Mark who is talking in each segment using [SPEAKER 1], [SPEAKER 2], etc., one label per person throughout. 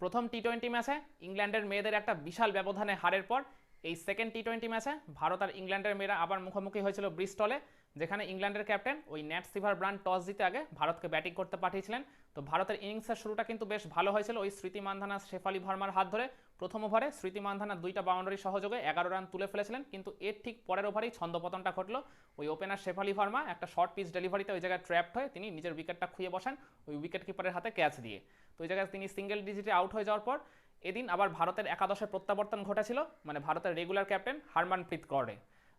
[SPEAKER 1] প্রথম T twenty ম্যাচে ইংল্যান্ডের মেয়েদের একটা বিশাল ব্যবধানে হারের পর এই সেকেন্ড টি টোয়েন্টি ম্যাচে ভারত আর ইংল্যান্ডের মেয়েরা আবার মুখোমুখি হয়েছিল ব্রিস্টলে যেখানে ইংল্যান্ডের ক্যাপ্টেন ওই নেট সিভার ব্রান্ড টস জিতে আগে ভারতকে ব্যাটিং করতে পাঠিয়েছিলেন। তো ভারতের ইনিংসের শুরুটা কিন্তু বেশ ভালো হয়েছিল ওই স্মৃতি মান্ধানা, শেফালি ভার্মার হাত ধরে। প্রথম ওভারে স্মৃতি মান্ধানা দুইটা বাউন্ডারি সহযোগে এগারো রান তুলে ফেলেছিলেন, কিন্তু এর ঠিক পরের ওভারেই ছন্দপতনটা ঘটলো। ওই ওপেনার শেফালি ভার্মা একটা শর্ট পিচ ডেলিভারিতে ওই জায়গায় ট্র্যাপড হয়ে তিনি নিজের উইকেটটা খুঁয়ে বসেন ওই উইকেট কিপারের হাতে ক্যাচ দিয়ে। তো ওই জায়গায় তিনি সিঙ্গেল ডিজিটে আউট হয়ে যাওয়ার পর এদিন আবার ভারতের একাদশে প্রত্যাবর্তন ঘটেছিল মানে ভারতের রেগুলার ক্যাপ্টেন হারমানপ্রীত কৌরে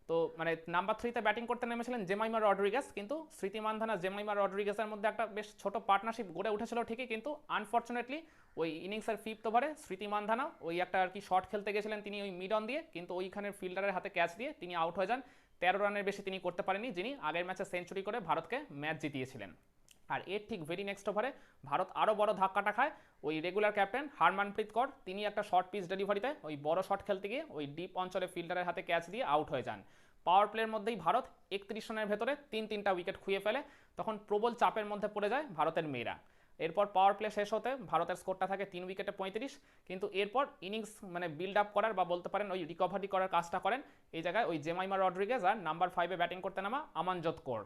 [SPEAKER 1] তো মানে নাম্বার থ্রিতে ব্যাটিং করতে নেমেছিলেন জেমাইমা রড্রিগেস কিন্তু স্মৃতি মান্ধানা জেমাইমা রড্রিগেসের মধ্যে একটা বেশ ছোট পার্টনারশিপ গড়ে উঠেছিল ঠিকই, কিন্তু আনফর্চুনেটলি ওই ইনিংসের ফিফথ ওভারে স্মৃতি মান্ধানা ওই একটা আর কি শট খেলতে গেছিলেন তিনি ওই মিড অন দিয়ে, কিন্তু ওইখানের ফিল্ডারের হাতে ক্যাচ দিয়ে তিনি আউট হয়ে যান। তেরো রানের বেশি তিনি করতে পারেননি, যিনি আগের ম্যাচে সেঞ্চুরি করে ভারতকে ম্যাচ জিতিয়েছিলেন। আর এর ঠিক ভেরি নেক্সট ওভারে ভারত আরও বড় ধাক্কাটা খায়। ওই রেগুলার ক্যাপ্টেন হারমানপ্রীত কর, তিনি একটা শর্ট পিচ ডেলিভারিতে ওই বড় শট খেলতে গিয়ে ওই ডিপ অঞ্চলে ফিল্ডারের হাতে ক্যাচ দিয়ে আউট হয়ে যান। পাওয়ার প্লের মধ্যেই ভারত একত্রিশ রানের ভেতরে তিন তিনটা উইকেট খুঁয়ে ফেলে। তখন প্রবল চাপের মধ্যে পড়ে যায় ভারতের মেয়েরা। এরপর পাওয়ার প্লে শেষ হতে ভারতের স্কোরটা থাকে তিন উইকেটে পঁয়ত্রিশ। কিন্তু এরপর ইনিংস মানে বিল্ড আপ করার বা বলতে পারেন ওই রিকভারি করার কাজটা করেন। এই জায়গায় ওই জেমাইমা রড্রিগেজ আর নাম্বার ফাইভে ব্যাটিং করতে নামা আমানজোত কৌর।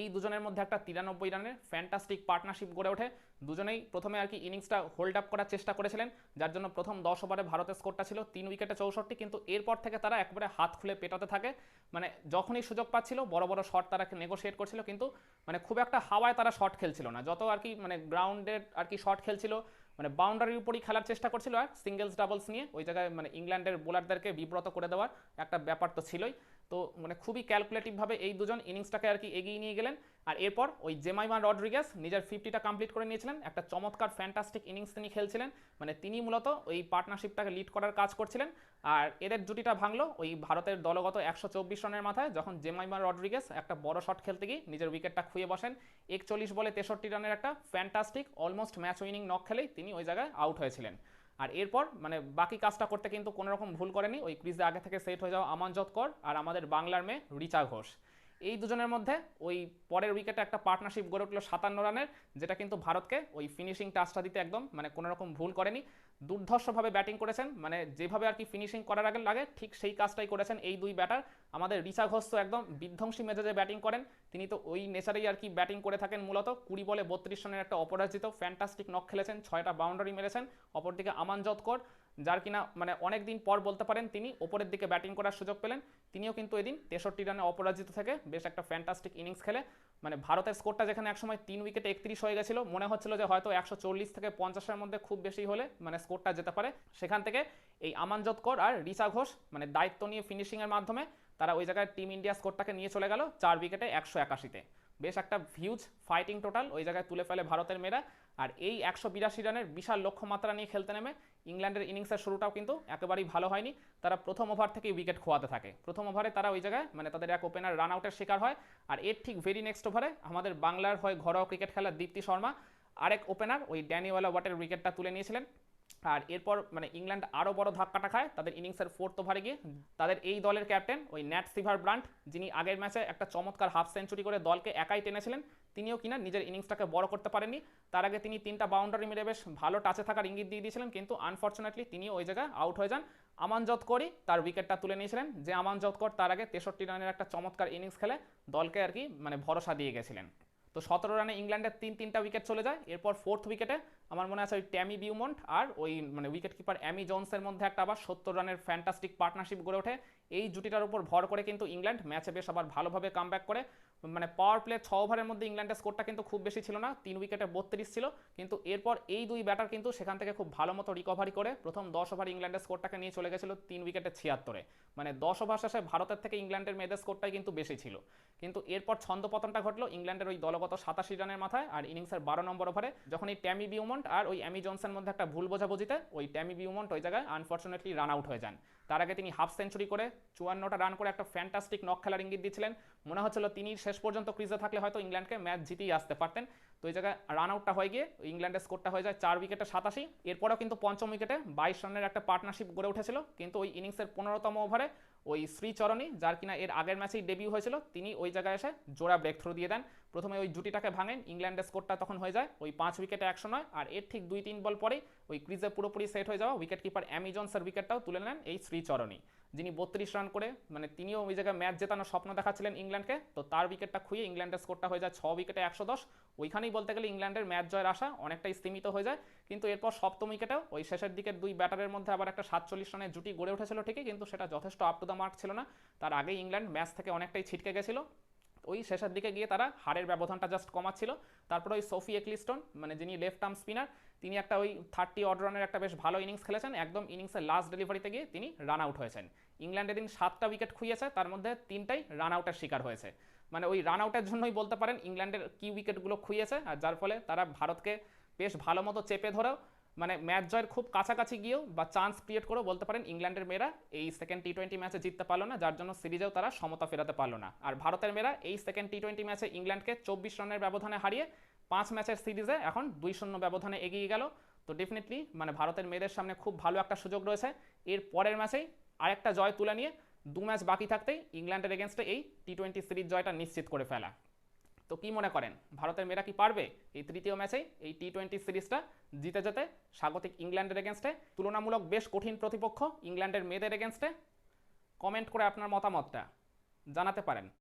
[SPEAKER 1] এই দুজনের মধ্যে একটা তিরানব্বই রানের ফ্যান্টাস্টিক পার্টনারশিপ গড়ে ওঠে। দুজনেই প্রথমে আর কি ইনিংসটা হোল্ড আপ করার চেষ্টা করেছিলেন, যার জন্য প্রথম দশ ওভারে ভারতের স্কোরটা ছিল তিন উইকেটে চৌষট্টি, কিন্তু এরপর থেকে তারা একবারে হাত খুলে পেটাতে থাকে। মানে যখনই সুযোগ পাচ্ছিল, বড় বড় শট তারা নেগোশিয়েট করছিল, কিন্তু মানে খুব একটা হাওয়ায় তারা শট খেলছিল না। যত আর কি মানে গ্রাউন্ডের আর কি শট খেলছিল মানে বাউন্ডারির উপরই খেলার চেষ্টা করছিল আর সিঙ্গেলস ডাবলস নিয়ে, ওই জায়গায় মানে ইংল্যান্ডের বোলারদেরকে বিব্রত করে দেওয়ার একটা ব্যাপার তো ছিলই। তো মানে খুবই ক্যালকুলেটিভভাবে এই দুজন ইনিংসটাকে আর কি এগিয়ে নিয়ে গেলেন। আর এরপর ওই জেমাইমা রড্রিগেস নিজের ফিফটিটা কমপ্লিট করে নিয়েছিলেন। একটা চমৎকার ফ্যান্টাস্টিক ইনিংস তিনি খেলছিলেন। মানে তিনি মূলত ওই পার্টনারশিপটাকে লিড করার কাজ করছিলেন। আর এদের জুটিটা ভাঙলো ওই ভারতের দলগত একশো চব্বিশ রানের মাথায়, যখন জেমাইমা রড্রিগেস একটা বড় শট খেলতে গিয়ে নিজের উইকেটটা খুঁয়ে বসেন। একচল্লিশ বলে তেষট্টি রানের একটা fantastic almost match winning knock খেলেই তিনি ওই জায়গায় আউট হয়েছিলেন। আর এরপর মানে বাকি কাজটা করতে কিন্তু কোনো রকম ভুল করেনি। ওই ক্রিজে আগে থেকে সেট হয়ে যাওয়া আমানজত কর আর আমাদের বাংলার মেয়ে রিচা ঘোষ। এই দুজনের মধ্যে ওই পরের উইকেটে একটা পার্টনারশিপ গড়ে উঠল সাতান্ন রানের, যেটা কিন্তু ভারতকে ওই ফিনিশিং টাচটা দিতে একদম মানে কোনো রকম ভুল করেনি। দুর্ধর্ষভাবে ব্যাটিং করেছেন মানে যেভাবে আর কি ফিনিশিং করার আগে লাগে, ঠিক সেই কাজটাই করেছেন এই দুই ব্যাটার আমাদের রিচা ঘোষ তো একদম বিধ্বংসী মেজাজে ব্যাটিং করেন। তিনি তো ওই নেচারেই আর কি ব্যাটিং করে থাকেন মূলত। কুড়ি বলে বত্রিশ রানের একটা অপরাজিত ফ্যান্টাস্টিক নক খেলেছেন, ছয়টা বাউন্ডারি মেরেছেন। অপরদিকে আমানজত কর যার কিনা মানে অনেক দিন পর বলতে পারেন তিনি ওপরের দিকে ব্যাটিং করার সুযোগ পেলেন। তিনিও কিন্তু এদিন তেষট্টি রানে অপরাজিত থেকে। বেশ একটা ফ্যান্টাস্টিক ইনিংস খেলে। মানে ভারতের স্কোরটা যেখানে একসময় তিন উইকেটে একত্রিশ হয়ে গেছিল, মনে হচ্ছিল যে হয়তো একশো চল্লিশ থেকে পঞ্চাশের মধ্যে খুব বেশি হলে মানে স্কোরটা যেতে পারে। সেখান থেকে এই আমানজত কর আর রিচা ঘোষ মানে দায়িত্ব নিয়ে ফিনিশিংয়ের মাধ্যমে তারা ওই জায়গায় টিম ইন্ডিয়া স্কোরটাকে নিয়ে চলে গেল চার উইকেটে একশো একাশিতে। বেশ একটা হিউজ ফাইটিং টোটাল ওই জায়গায় তুলে ফেলে ভারতের মেয়েরা। আর এই একশো বিরাশি রানের বিশাল লক্ষ্যমাত্রা নিয়ে খেলতে নেমে, ইংল্যান্ডের ইনিংসের শুরুটাও কিন্তু একেবারেই ভালো হয়নি। তারা প্রথম ওভার থেকেই উইকেট খোয়াতে থাকে। প্রথম ওভারে তারা ওই জায়গায় মানে তাদের এক ওপেনার রান আউটের শিকার হয়। আর এর ঠিক ভেরি নেক্সট ওভারে আমাদের বাংলার হয় ঘরোয়া ক্রিকেট খেলার দীপ্তি শর্মা, আরেক ওপেনার ওই ড্যানিওয়ালা ওয়াটের উইকেটটা তুলে নিয়েছিলেন। আর এরপর মানে ইংল্যান্ড আরও বড় ধাক্কাটা খায়, তাদের ইনিংসের ফোর্থ ওভারে গিয়ে তাদের এই দলের ক্যাপ্টেন ওই ন্যাট সিভার ব্রান্ট, যিনি আগের ম্যাচে একটা চমৎকার হাফ সেঞ্চুরি করে দলকে একাই টেনেছিলেন, তিনিও কিনা নিজের ইনিংসটাকে বড় করতে পারেননি। তার আগে তিনি তিনটা বাউন্ডারি মেরে বেশ ভালো টাচে থাকার ইঙ্গিত দিয়ে দিয়েছিলেন, কিন্তু আনফর্চুনেটলি তিনি ওই জায়গায় আউট হয়ে যান। আমানজত করি তার উইকেটটা তুলে নিয়েছিলেন, যে আমানজত কর তার আগে তেষট্টি রানের একটা চমৎকার ইনিংস খেলে দলকে আর কি মানে ভরসা দিয়ে গেছিলেন। তো সতেরো রানে ইংল্যান্ডের তিন তিনটা উইকেট চলে যায়। এরপর ফোর্থ উইকেটে আমার মনে আছে ওই ট্যামি বিউমন্ট আর ওই মানে উইকেট কিপার অ্যামি জোনসের মধ্যে একটা আবার সত্তর রানের ফ্যান্টাস্টিক পার্টনারশিপ গড়ে ওঠে। এই জুটিটার উপর ভর করে কিন্তু ইংল্যান্ড ম্যাচে বেশ আবার ভালোভাবে কাম করে। মানে পাওয়ার প্লে ছ ওভারের মধ্যে ইংল্যান্ডের স্কোরটা কিন্তু খুব বেশি ছিল না, তিন উইকেটে বত্রিশ ছিল। কিন্তু এরপর এই দুই ব্যাটার কিন্তু সেখান থেকে খুব ভালো মতো রিকভারি করে। প্রথম দশ ওভার ইংল্যান্ডের স্কোরটাকে নিয়ে চলে গেছিল তিন উইকেটে ছিয়াত্তরে। মানে দশ ওভার শেষে ভারতের থেকে ইংল্যান্ডের মেয়েদের স্কোরটাই কিন্তু বেশি ছিল। কিন্তু এরপর ছন্দপতনটা ঘটলো ইংল্যান্ডের ওই দলগত সাতাশি রানের মাথায় আর ইনিংসের বারো নম্বর ওভারে যখন এই ট্যামি বিউমন্ট আর ওই অ্যামি জনসের মধ্যে একটা ভুল বোঝাবুঝিতে ওই ট্যামি বিউমন্ট ওই জায়গায় আনফর্চুনেটলি রান আউট হয়ে যান। তার আগে তিনি হাফ সেঞ্চুরি করে চুয়ান্নটা রান করে একটা ফ্যান্টাস্টিক নক খেলার ইঙ্গিত দিচ্ছিলেন। মনে হচ্ছিল তিনি শেষ পর্যন্ত ক্রিজে থাকলে হয়তো ইংল্যান্ডকে ম্যাচ জিতেই আসতে পারতেন। তো এই জায়গায় রান আউটটা হয়ে গিয়ে ইংল্যান্ডের স্কোরটা হয়ে যায় চার উইকেটে সাতাশি। এরপরেও কিন্তু পঞ্চম উইকেটে বাইশ রানের একটা পার্টনারশিপ গড়ে উঠেছিল। কিন্তু ওই ইনিংসের পনেরোতম ওভারে ওই শ্রীচরণী, যার কিনা এর আগের ম্যাচেই ডেবিউ হয়েছিল, তিনি ওই জায়গায় এসে জোড়া ব্রেক থ্রু দিয়ে দেন। প্রথমে ওই জুটিটাকে ভাঙেন, ইংল্যান্ডের স্কোরটা তখন হয়ে যায়, ওই পাঁচ উইকেটে একশো নয়, আর এর ঠিক দুই তিন বল পরেই ওই ক্রিজে পুরোপুরি সেট হয়ে যাওয়া উইকেট কিপার অ্যামিজনসের উইকেটটাও তুলে নেন এই শ্রীচরণী যিনি বত্রিশ রান করে মানে তিনিও ওই জায়গায় ম্যাচ জেতানোর স্বপ্ন দেখাচ্ছিলেন ইংল্যান্ডকে, তো তার উইকেটটা খুঁয়ে ইংল্যান্ডের স্কোরটা হয়ে যায় ছ উইকেটে একশো দশ। ওইখানেই বলতে গেলে ইংল্যান্ডের ম্যাচ জয়ের আশা অনেকটাই স্তীমিত হয়ে যায়, কিন্তু এরপর সপ্তম উইকেটেও ওই শেষের দিকের দুই ব্যাটারের মধ্যে আবার একটা সাতচল্লিশ রানের জুটি গড়ে উঠেছিল ঠিকই, কিন্তু সেটা যথেষ্ট আপ টু দ্য মার্ক ছিল না। তার আগেই ইংল্যান্ড ম্যাচ থেকে অনেকটাই ছিটকে গেছিল। ওই শেষের দিকে গিয়ে তারা হারের ব্যবধানটা জাস্ট কমাচ্ছিল। তারপরে ওই সোফি এক্লিস্টন মানে যিনি লেফট আর্ম স্পিনার তিনি একটা ওই থার্টি অড রানের একটা বেশ ভালো ইনিংস খেলেছেন। একদম ইনিংসের লাস্ট ডেলিভারিতে গিয়ে তিনি রান আউট হয়েছেন। ইংল্যান্ডে দিন সাতটা উইকেট খুইয়েছে, তার মধ্যে তিনটাই রান আউটের শিকার হয়েছে। মানে ওই রান আউটের জন্যই বলতে পারেন ইংল্যান্ডের কি উইকেটগুলো খুইয়েছে, আর যার ফলে তারা ভারতকে বেশ ভালো মতো চেপে ধরেও মানে ম্যাচ জয়ের খুব কাছাকাছি গিয়েও বা চান্স ক্রিয়েট করেও বলতে পারেন ইংল্যান্ডের মেয়েরা এই সেকেন্ড টি টোয়েন্টি ম্যাচে জিততে পারল না, যার জন্য সিরিজেও তারা সমতা ফেরাতে পারল না। আর ভারতের মেয়েরা এই সেকেন্ড টি টোয়েন্টি ম্যাচে ইংল্যান্ডকে চব্বিশ রানের ব্যবধানে হারিয়ে পাঁচ ম্যাচের সিরিজে এখন দুই শূন্য ব্যবধানে এগিয়ে গেল। তো ডেফিনেটলি মানে ভারতের মেয়েদের সামনে খুব ভালো একটা সুযোগ রয়েছে। এর পরের ম্যাচেই আরেকটা জয় তুলে নিয়ে দু ম্যাচ বাকি থাকতেই ইংল্যান্ডের এগেনস্টে এই টি টোয়েন্টি সিরিজ জয়টা নিশ্চিত করে ফেলা। তো কি মনে করেন? ভারতের মেয়েরা কি পারবে এই তৃতীয় ম্যাচেই এই টি টোয়েন্টি সিরিজটা জিতে যেতে? স্বাগতিক ইংল্যান্ডের এগেনস্টে তুলনামূলক বেশ কঠিন প্রতিপক্ষ ইংল্যান্ডের মেয়েদের এগেনস্টে কমেন্ট করে আপনার মতামতটা জানাতে পারেন।